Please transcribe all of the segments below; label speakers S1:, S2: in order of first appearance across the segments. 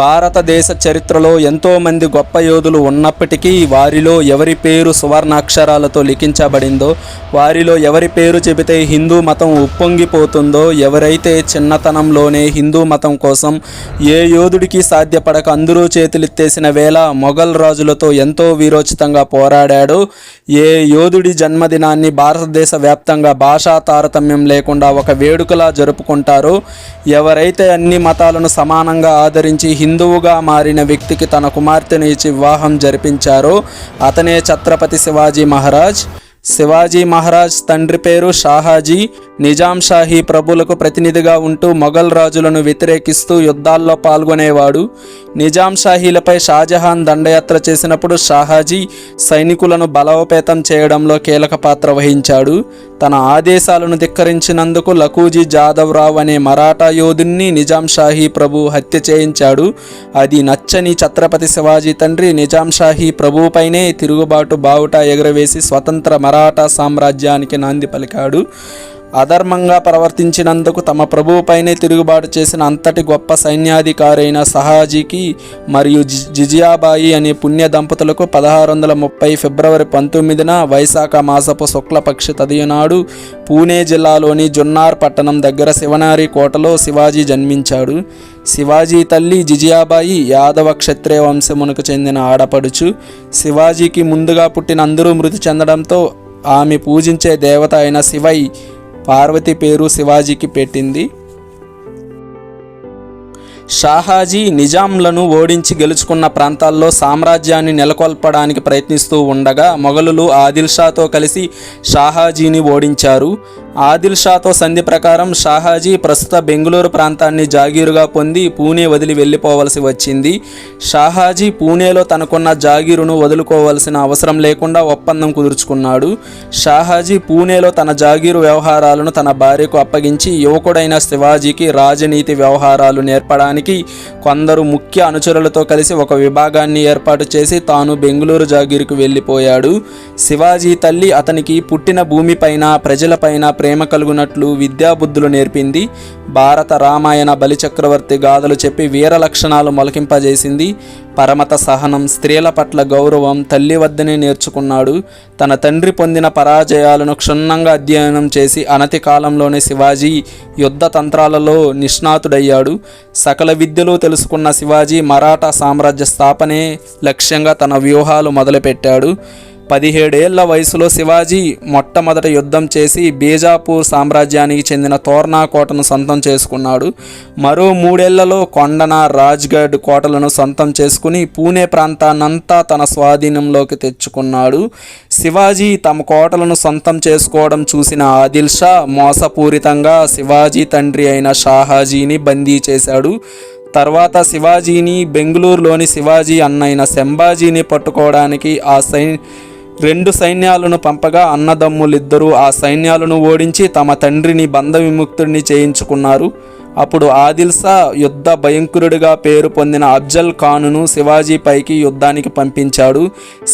S1: భారతదేశ చరిత్రలో ఎంతోమంది గొప్ప యోధులు ఉన్నప్పటికీ వారిలో ఎవరి పేరు సువర్ణాక్షరాలతో లిఖించబడిందో వారిలో ఎవరి పేరు చెబితే హిందూ మతం ఉప్పొంగిపోతుందో ఎవరైతే చిన్నతనంలోనే హిందూ మతం కోసం ఏ యోధుడికి సాధ్యపడక అందరూ చేతులెత్తేసిన వేళ మొఘల్ రాజులతో ఎంతో వీరోచితంగా పోరాడాడు ఏ యోధుడి జన్మదినాన్ని భారతదేశ వ్యాప్తంగా భాషా తారతమ్యం లేకుండా ఒక వేడుకలా జరుపుకుంటారు ఎవరైతే అన్ని మతాలను సమానంగా ఆదరించి హిందువుగా మారిన వ్యక్తికి తన కుమార్తెను ఇచ్చి వివాహం జరిపించారు అతనే ఛత్రపతి శివాజీ మహారాజ్ శివాజీ మహారాజ్ తండ్రి పేరు షాహాజీ నిజాం షాహీ ప్రభులకు ప్రతినిధిగా ఉంటూ మొఘల్ రాజులను వ్యతిరేకిస్తూ యుద్ధాల్లో పాల్గొనేవాడు నిజాం షాహీలపై షాజహాన్ దండయాత్ర చేసినప్పుడు షాహాజీ సైనికులను బలోపేతం చేయడంలో కీలక పాత్ర వహించాడు తన ఆదేశాలను ధిక్కరించినందుకు లకూజీ జాదవ్ రావ్ అనే మరాఠా యోధుణ్ణి నిజాం షాహీ ప్రభు హత్య చేయించాడు అది నచ్చని ఛత్రపతి శివాజీ తండ్రి నిజాం షాహీ తిరుగుబాటు బావుట ఎగురవేసి స్వతంత్ర మరాఠా సామ్రాజ్యానికి నాంది పలికాడు అధర్మంగా ప్రవర్తించినందుకు తమ ప్రభువుపైనే తిరుగుబాటు చేసిన అంతటి గొప్ప సైన్యాధికారైన సహాజీకి మరియు జిజియాబాయి అనే పుణ్య దంపతులకు పదహారు వందల ముప్పై ఫిబ్రవరి పంతొమ్మిదిన వైశాఖ మాసపు శుక్లపక్ష తదియనాడు పూణే జిల్లాలోని జున్నార్ పట్టణం దగ్గర శివనారి కోటలో శివాజీ జన్మించాడు శివాజీ తల్లి జిజియాబాయి యాదవ క్షత్రియ వంశమునకు చెందిన ఆడపడుచు శివాజీకి ముందుగా పుట్టిన అందరూ మృతి చెందడంతో ఆమె పూజించే దేవత అయిన శివై పార్వతి పేరు శివాజీకి పెట్టింది షాహాజీ నిజాంలను ఓడించి గెలుచుకున్న ప్రాంతాల్లో సామ్రాజ్యాన్ని నెలకొల్పడానికి ప్రయత్నిస్తూ ఉండగా మొఘలులు ఆదిల్షాతో కలిసి షాహాజీని ఓడించారు ఆదిల్ షాతో సంధి ప్రకారం షాహాజీ ప్రస్తుత బెంగళూరు ప్రాంతాన్ని జాగీరుగా పొంది పూణే వదిలి వెళ్ళిపోవలసి వచ్చింది షాహాజీ పూణేలో తనకున్న జాగీరును వదులుకోవలసిన అవసరం లేకుండా ఒప్పందం కుదుర్చుకున్నాడు షాహాజీ పూణేలో తన జాగీరు వ్యవహారాలను తన భార్యకు అప్పగించి యువకుడైన శివాజీకి రాజనీతి వ్యవహారాలు నేర్పడానికి కొందరు ముఖ్య అనుచరులతో కలిసి ఒక విభాగాన్ని ఏర్పాటు చేసి తాను బెంగళూరు జాగీరుకు వెళ్ళిపోయాడు శివాజీ తల్లి అతనికి పుట్టిన భూమిపైన ప్రజలపైన ప్రేమ కలుగునట్లు విద్యాబుద్ధులు నేర్పింది భారత రామాయణ బలిచక్రవర్తి గాథలు చెప్పి వీర లక్షణాలు మొలకింపజేసింది పరమత సహనం స్త్రీల పట్ల గౌరవం తల్లి వద్దనే నేర్చుకున్నాడు తన తండ్రి పొందిన పరాజయాలను క్షుణ్ణంగా అధ్యయనం చేసి అనతి కాలంలోనే శివాజీ యుద్ధ తంత్రాలలో నిష్ణాతుడయ్యాడు సకల విద్యలు తెలుసుకున్న శివాజీ మరాఠా సామ్రాజ్య స్థాపనే లక్ష్యంగా తన వ్యూహాలు మొదలుపెట్టాడు పదిహేడేళ్ల వయసులో శివాజీ మొట్టమొదట యుద్ధం చేసి బీజాపూర్ సామ్రాజ్యానికి చెందిన తోర్నా కోటను సొంతం చేసుకున్నాడు మరో మూడేళ్లలో కొండన రాజ్గఢ్ కోటలను సొంతం చేసుకుని పూణే ప్రాంతాన్నంతా తన స్వాధీనంలోకి తెచ్చుకున్నాడు శివాజీ తమ కోటలను సొంతం చేసుకోవడం చూసిన ఆదిల్ షా మోసపూరితంగా శివాజీ తండ్రి అయిన షాహాజీని బందీ చేశాడు తర్వాత శివాజీని బెంగళూరులోని శివాజీ అన్నైన శంభాజీని పట్టుకోవడానికి ఆ సైన్ రెండు సైన్యాలను పంపగా అన్నదమ్ములిద్దరూ ఆ సైన్యాలను ఓడించి తమ తండ్రిని బంధ విముక్తుడిని చేయించుకున్నారు అప్పుడు ఆదిల్సా యుద్ధ భయంకరుడిగా పేరు పొందిన అఫ్జల్ ఖానును శివాజీ పైకి యుద్ధానికి పంపించాడు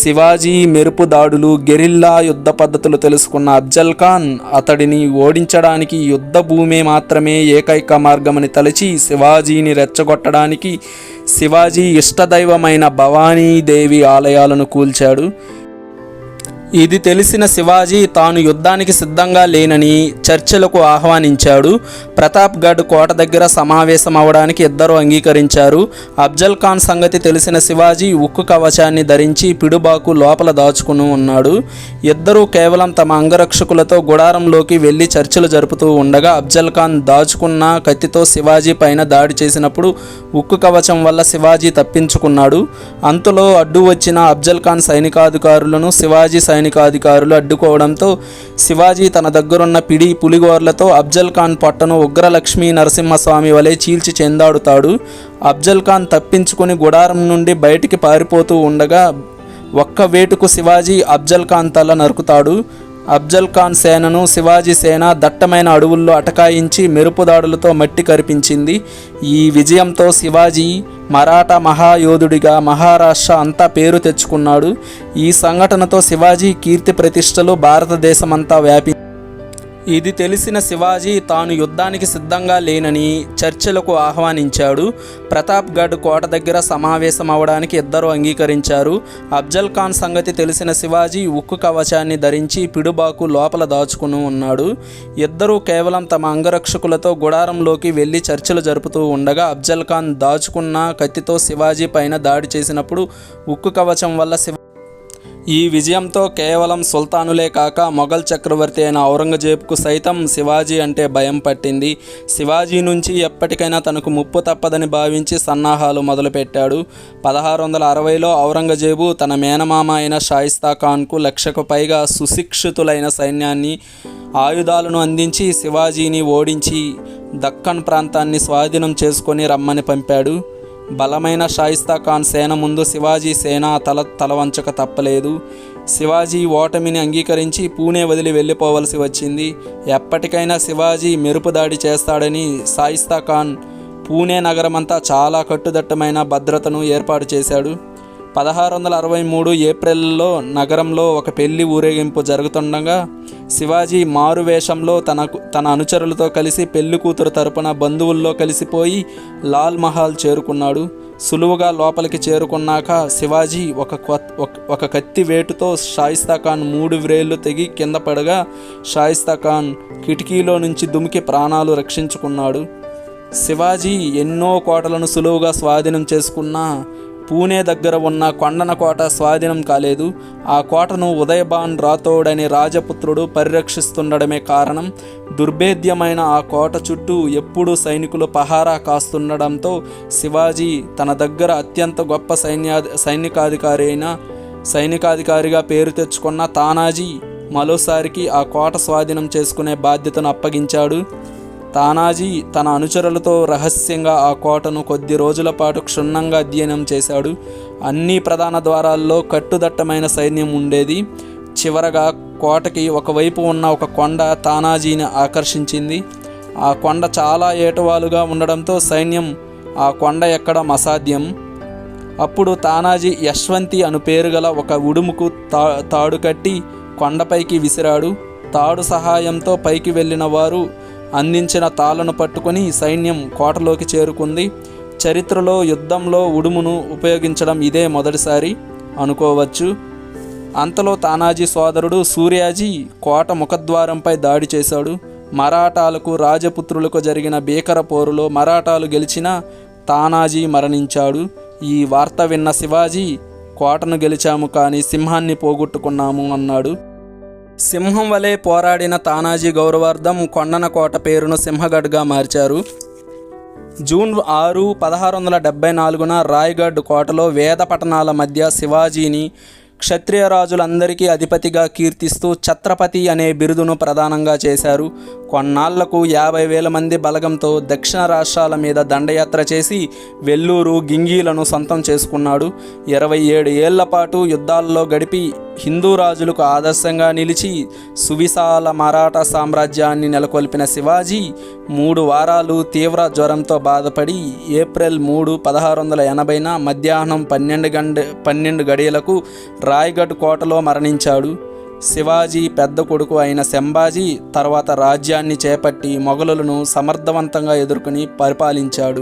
S1: శివాజీ మెరుపు దాడులు గెరిల్లా యుద్ధ పద్ధతులు తెలుసుకున్న అఫ్జల్ ఖాన్ అతడిని ఓడించడానికి యుద్ధ భూమి మాత్రమే ఏకైక మార్గమని తలచి శివాజీని రెచ్చగొట్టడానికి శివాజీ ఇష్టదైవమైన భవానీదేవి ఆలయాలను కూల్చాడు ఇది తెలిసిన శివాజీ తాను యుద్ధానికి సిద్ధంగా లేనని చర్చలకు ఆహ్వానించాడు ప్రతాప్గఢ్ కోట దగ్గర సమావేశం అవడానికి ఇద్దరు అంగీకరించారు అఫ్జల్ ఖాన్ సంగతి తెలిసిన శివాజీ ఉక్కు కవచాన్ని ధరించి పిడుబాకు లోపల దాచుకుని ఉన్నాడు ఇద్దరూ కేవలం తమ అంగరక్షకులతో గుడారంలోకి వెళ్ళి చర్చలు జరుపుతూ ఉండగా అఫ్జల్ ఖాన్ దాచుకున్న కత్తితో శివాజీ పైన దాడి చేసినప్పుడు ఉక్కు కవచం వల్ల శివాజీ తప్పించుకున్నాడు అంతలో అడ్డు వచ్చిన అఫ్జల్ ఖాన్ సైనికాధికారులను శివాజీ సైనిక అధికారులు అడ్డుకోవడంతో శివాజీ తన దగ్గరున్న పిడి పులిగోర్లతో అఫ్జల్ ఖాన్ పట్టను ఉగ్రలక్ష్మి నరసింహస్వామి వలె చీల్చి చెందాడుతాడు అఫ్జల్ ఖాన్ తప్పించుకుని గుడారం నుండి బయటికి పారిపోతూ ఉండగా ఒక్క వేటుకు శివాజీ అఫ్జల్ ఖాన్ తల నరుకుతాడు అఫ్జల్ ఖాన్ సేనను శివాజీ సేన దట్టమైన అడవుల్లో అటకాయించి మెరుపుదాడులతో మట్టి కరిపించింది ఈ విజయంతో శివాజీ మరాఠా మహాయోధుడిగా మహారాష్ట్ర అంతా పేరు తెచ్చుకున్నాడు ఈ సంఘటనతో శివాజీ కీర్తి ప్రతిష్టలు భారతదేశమంతా వ్యాపి ఇది తెలిసిన శివాజీ తాను యుద్ధానికి సిద్ధంగా లేనని చర్చలకు ఆహ్వానించాడు ప్రతాప్గఢ్ కోట దగ్గర సమావేశమవడానికి ఇద్దరు అంగీకరించారు అఫ్జల్ ఖాన్ సంగతి తెలిసిన శివాజీ ఉక్కు కవచాన్ని ధరించి పిడుబాకు లోపల దాచుకుని ఉన్నాడు ఇద్దరూ కేవలం తమ అంగరక్షకులతో గుడారంలోకి వెళ్ళి చర్చలు జరుపుతూ ఉండగా అఫ్జల్ ఖాన్ దాచుకున్న కత్తితో శివాజీ పైన దాడి చేసినప్పుడు ఉక్కు కవచం వల్ల శివ ఈ విజయంతో కేవలం సుల్తానులే కాక మొఘల్ చక్రవర్తి అయిన ఔరంగజేబ్కు సైతం శివాజీ అంటే భయం పట్టింది శివాజీ నుంచి ఎప్పటికైనా తనకు ముప్పు తప్పదని భావించి సన్నాహాలు మొదలుపెట్టాడు పదహారు వందల అరవైలో ఔరంగజేబు తన మేనమామ అయిన షాయిస్తా ఖాన్కు లక్షకు పైగా సుశిక్షితులైన సైన్యాన్ని ఆయుధాలను అందించి శివాజీని ఓడించి దక్కన్ ప్రాంతాన్ని స్వాధీనం చేసుకొని రమ్మని పంపాడు బలమైన షాయిస్తా ఖాన్ సేన ముందు శివాజీ సేన తల తలవంచక తప్పలేదు శివాజీ ఓటమిని అంగీకరించి పూణే వదిలి వెళ్ళిపోవలసి వచ్చింది ఎప్పటికైనా శివాజీ మెరుపు దాడి చేస్తాడని షాయిస్తా ఖాన్ పూణే నగరమంతా చాలా కట్టుదట్టమైన భద్రతను ఏర్పాటు చేశాడు పదహారు వందల అరవై మూడు ఏప్రిల్లో నగరంలో ఒక పెళ్లి ఊరేగింపు జరుగుతుండగా శివాజీ మారువేషంలో తన తన అనుచరులతో కలిసి పెళ్లి కూతురు తరపున బంధువుల్లో కలిసిపోయి లాల్ మహల్ చేరుకున్నాడు సులువుగా లోపలికి చేరుకున్నాక శివాజీ ఒక ఒక కత్తి వేటుతో షాయిస్తా ఖాన్ మూడు వ్రేళ్లు తెగి కింద పడగా షాయిస్తా ఖాన్ కిటికీలో నుంచి దుమికి ప్రాణాలు రక్షించుకున్నాడు శివాజీ ఎన్నో కోటలను సులువుగా స్వాధీనం చేసుకున్నా పూణే దగ్గర ఉన్న కొండన కోట స్వాధీనం కాలేదు ఆ కోటను ఉదయబాన్ రాథోడనే రాజపుత్రుడు పరిరక్షిస్తుండడమే కారణం దుర్భేద్యమైన ఆ కోట చుట్టూ ఎప్పుడూ సైనికులు పహారా కాస్తుండడంతో శివాజీ తన దగ్గర అత్యంత గొప్ప సైన్యా సైనికాధికారి అయిన సైనికాధికారిగా పేరు తెచ్చుకున్న తానాజీ మరోసారికి ఆ కోట స్వాధీనం చేసుకునే బాధ్యతను అప్పగించాడు తానాజీ తన అనుచరులతో రహస్యంగా ఆ కోటను కొద్ది రోజుల పాటు క్షుణ్ణంగా అధ్యయనం చేశాడు అన్ని ప్రధాన ద్వారాల్లో కట్టుదట్టమైన సైన్యం ఉండేది చివరగా కోటకి ఒకవైపు ఉన్న ఒక కొండ తానాజీని ఆకర్షించింది ఆ కొండ చాలా ఏటవాలుగా ఉండడంతో సైన్యం ఆ కొండ ఎక్కడం అసాధ్యం అప్పుడు తానాజీ యశ్వంతి అను పేరు గల ఒక ఉడుముకు తా తాడు కట్టి కొండపైకి విసిరాడు తాడు సహాయంతో పైకి వెళ్ళిన వారు అందించిన తాళ్లను పట్టుకుని సైన్యం కోటలోకి చేరుకుంది చరిత్రలో యుద్ధంలో ఉడుమును ఉపయోగించడం ఇదే మొదటిసారి అనుకోవచ్చు అంతలో తానాజీ సోదరుడు సూర్యాజీ కోట ముఖద్వారంపై దాడి చేశాడు మరాఠాలకు రాజపుత్రులకు జరిగిన భీకర పోరులో మరాఠాలు గెలిచిన తానాజీ మరణించాడు ఈ వార్త విన్న శివాజీ కోటను గెలిచాము కానీ సింహాన్ని పోగొట్టుకున్నాము అన్నాడు సింహం వలె పోరాడిన తానాజీ గౌరవార్థం కోట పేరును సింహగఢ్గా మార్చారు జూన్ ఆరు పదహారు వందల డెబ్బై నాలుగున రాయ్గఢ్ కోటలో వేద పట్టణాల మధ్య శివాజీని క్షత్రియ రాజులందరికీ అధిపతిగా కీర్తిస్తూ ఛత్రపతి అనే బిరుదును ప్రధానంగా చేశారు కొన్నాళ్లకు యాభై వేల మంది బలగంతో దక్షిణ రాష్ట్రాల మీద దండయాత్ర చేసి వెల్లూరు గింగీలను సొంతం చేసుకున్నాడు ఇరవై ఏడు ఏళ్ల పాటు యుద్ధాల్లో గడిపి హిందూ రాజులకు ఆదర్శంగా నిలిచి సువిశాల మరాఠా సామ్రాజ్యాన్ని నెలకొల్పిన శివాజీ మూడు వారాలు తీవ్ర జ్వరంతో బాధపడి ఏప్రిల్ మూడు పదహారు వందల ఎనభైన మధ్యాహ్నం పన్నెండు గంట పన్నెండు గడియలకు రాయ్గఢ్ కోటలో మరణించాడు శివాజీ పెద్ద కొడుకు అయిన శంభాజీ తర్వాత రాజ్యాన్ని చేపట్టి మొఘలులను సమర్థవంతంగా ఎదుర్కొని పరిపాలించాడు